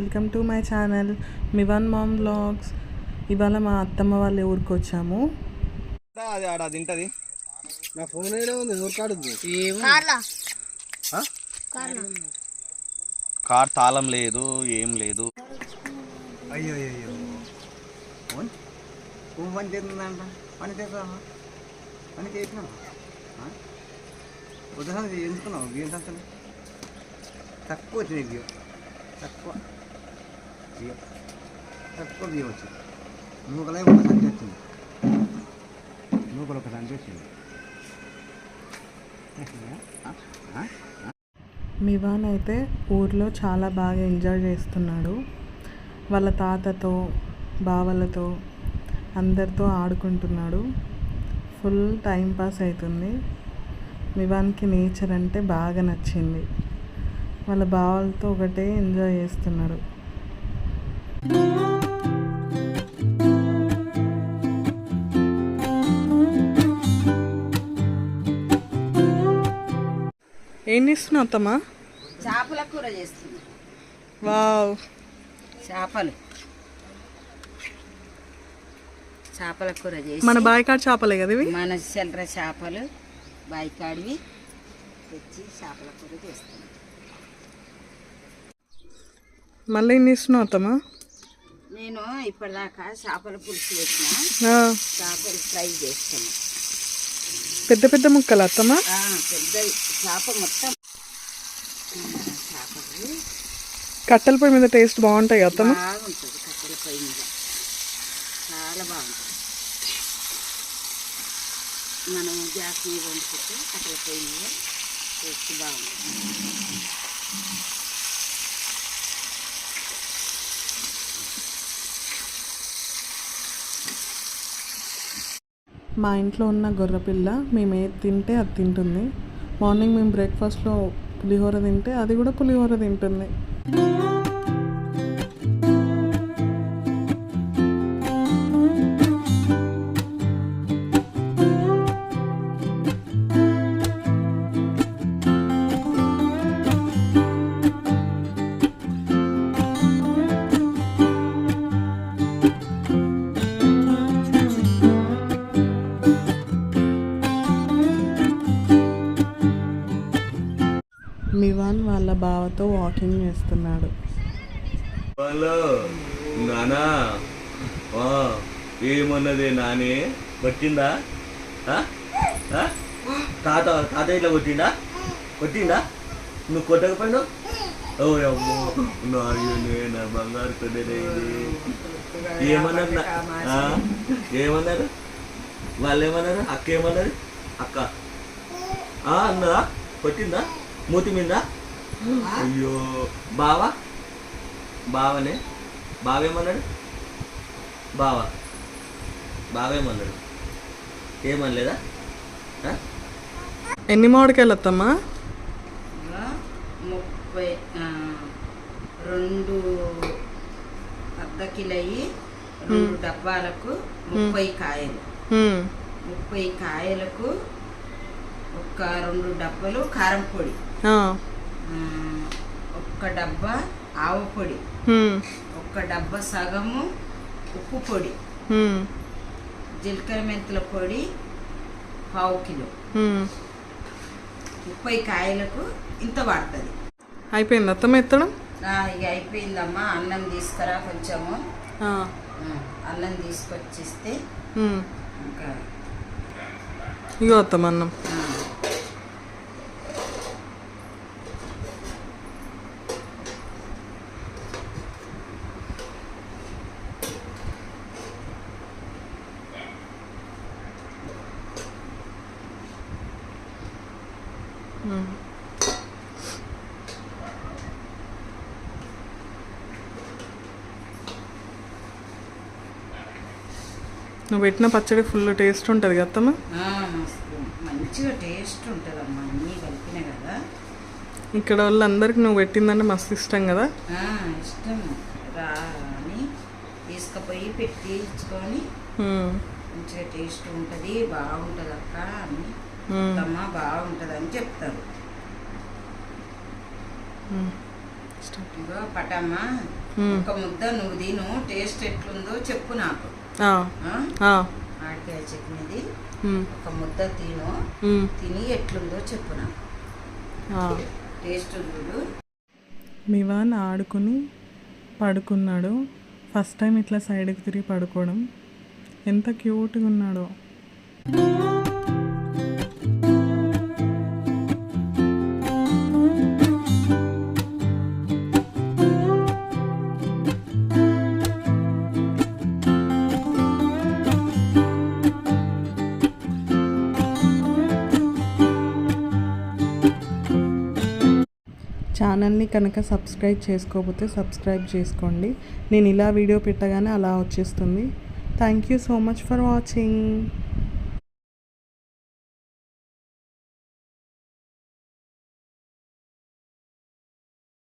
Welcome to my channel మివన్ mom vlogs. ఇవాళ మా అత్తమ్మ వాళ్ళ ఊరికి వచ్చాము. అది ఆడ తింటది. నా ఫోన్ ఉంది ఎవరు కాడుంది కార్ తాళం లేదు ఏం లేదు. అయ్యో అయ్యో పని చేస్తుందంట పని చేస్తావా పని చేసినావా ఉదాహరణ ఎందుకున్నావు? సంతలు తక్కువ వచ్చినాయి తక్కువ. బియ్యం తక్కువ బియ్యం వచ్చింది ఒక సంచి వచ్చింది నూకలు ఒక సంచి వచ్చింది మివాన్ అయితే ఊర్లో చాలా బాగా ఎంజాయ్ చేస్తున్నాడు. వాళ్ళ తాతతో బావలతో అందరితో ఆడుకుంటున్నాడు. ఫుల్ టైం పాస్ అవుతుంది. మివాన్కి నేచర్ అంటే బాగా నచ్చింది. వాళ్ళ బావలతో ఒకటే ఎంజాయ్ చేస్తున్నాడు. ఏం చేస్తున్నావు అత్తమ్మా? చేపల కూర చేస్తుంది వావ్. చేపలు. చేపల కూర చేసి మన బాయికాడ్ చేపలే కదా ఇవి? మన చిల్లర చేపలు బాయికాడివి తెచ్చి చేపల కూర చేస్తుంది మళ్ళీ ఏం చేస్తున్నావు అత్తమ్మా? నేను ఇప్పటిదాకా చేపల పులుసు పెట్టిన ఆ, చేపలు ఫ్రై చేస్తున్నా పెద్ద పెద్ద ముక్కలు అత్తమ్మా? ఆ, పెద్దది చేప మొత్తం. చేపలు. కట్టెల పొయ్యి మీద టేస్ట్ బాగుంటాయి అత్తమ్మ? బాగుంటుంది కట్టెల పొయ్యి మీద. చాలా బాగుంటుంది. మనం గ్యాస్ మీద వండుకుంటే కట్టెల పొయ్యి మీద టేస్ట్ బాగుంటుంది. మా ఇంట్లో ఉన్న గొర్రెపిల్ల మేము ఏది తింటే అది తింటుంది. మార్నింగ్ మేము బ్రేక్ఫాస్ట్లో పులిహోర తింటే అది కూడా పులిహోర తింటుంది. మివాన్ వాళ్ళ బావతో వాకింగ్ చేస్తున్నాడు. హలో నానా? ఆ, ఏమన్నది నాని? కొట్టిందా? తాత తాత ఇట్లా కొట్టిందా కొట్టిందా నువ్వు కొట్టకపోయినావు? ఓ అమ్మో నాయనే నా బంగారు తొడేది ఏమన్నారు ఏమన్నారు వాళ్ళు ఏమన్నారు? అక్క ఏమన్నారు అక్క. ఆ, అన్నదా? కొట్టిందా? మూతి మీద అయ్యో. బావా? బావనే? బావేమన్నాడు? బావా. బావేమన్నాడు? ఏమనలేదా? ఎన్ని మామిడికాయలు అత్తమ్మా ఇంకా ముప్పై రెండు అర్ధ కిలోయి రెండు డబ్బాలకు ముప్పై కాయలు. ముప్పై కాయలకు ఒక రెండు డబ్బాలు కారం పొడి. ఒక్క డబ్బా ఆవు పొడి. ఒక్క డబ్బా సగము ఉప్పు పొడి. జీలకర్ర మెంతుల పొడి పావు కిలో. ముప్పై కాయలకు ఇంత పడుతుంది అయిపోయింది అత్తమ్మ ఎత్తడం? ఇక అయిపోయిందమ్మా. అన్నం తీసుకురా కొంచెము. అన్నం తీసుకొచ్చిస్తే. ఇంకా ఇగో అత్తమ్మ అన్నం. నువ్వు పెట్టిన పచ్చడి ఫుల్ టేస్ట్ ఉంటుంది కదా అత్తమ్మ? మంచిగా టేస్ట్ ఉంటుందమ్మా అన్నీ కలిపిన కదా. ఇక్కడ వాళ్ళందరికి నువ్వు పెట్టిందంటే మస్తు ఇష్టం కదా? ఇష్టం. రా అని తీసుకుపోయి పెట్టి ఇచ్చుకొని. మంచిగా టేస్ట్ ఉంటుంది బాగుంటుంది అక్క అని. అమ్మ బాగుంటుంది అని చెప్తారు. పటమ్మ మ్మ్. ఒక ముద్ద నువ్వు తిను టేస్ట్ ఎట్లుందో చెప్పు నాకు. మామిడికాయ చట్నీది ఒక ముద్ద తిను. తిని ఎట్లుందో చెప్పు నాకు. ఆ. టేస్ట్ చూడు. మివాన్ ఆడుకుని పడుకున్నాడు. ఫస్ట్ టైం ఇట్లా సైడ్కి తిరిగి పడుకోవడం. ఎంత క్యూట్గా ఉన్నాడో. ఛానల్ని కనుక సబ్స్క్రైబ్ చేసుకోకపోతే సబ్స్క్రైబ్ చేసుకోండి. నేను ఇలా వీడియో పెట్టగానే అలా వచ్చేస్తుంది. Thank you so much for watching